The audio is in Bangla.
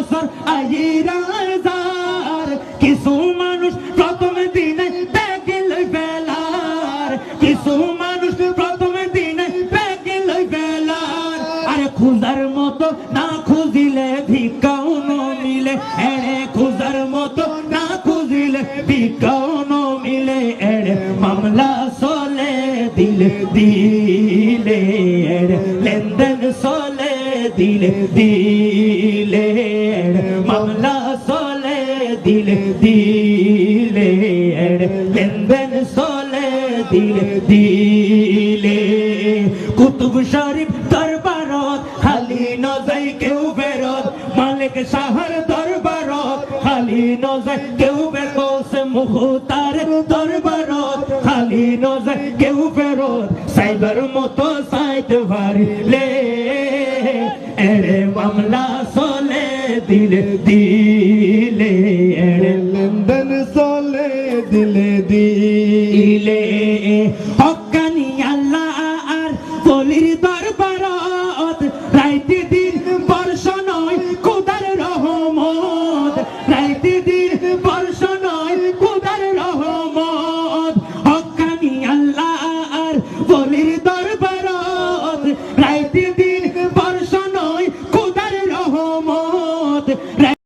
বছর আইরার যার কিছু মানুষ প্রথম দিনে প্যাকেল বেলার। কিছু মানুষ প্রথম দিনে প্যাকেল বেলার। আরে খুঁজার মতো না খুঁজিলে ভিক্ষাও ন মিলে। এড়ে খুঁজার মতো না খুঁজিলে ভিক্ষাও ন মিলে। এড়ে মামলা চলে দিলে দিলে। এড়ে লেনদেন চলে দিলে দিলে। মামলা চলে দিলে দিলে লেনদেন চলে দিলে দিলে কুতুব শরীফ দরবারত, খালি নজাই কেউ বেরত, মালিক শাহর দরবারত, খালি নজাই কেউ বেরত, মুখতার দরবারত, খালি নজাই কেউ বেরত, সাইবার মতো সাইতে পারিলে এরে মামলা দিলে দিলে লেনদেন চলে দিলে দিলে হকানি আল্লাহ আর বলির দরবারত রাইতে দিন বর্ষ নয় খুদার রহমত। রাইতে দিন বর্ষ নয় খুদার রহমত। হকানি আল্লাহ আর বলির দরবারত রাইতে দিন right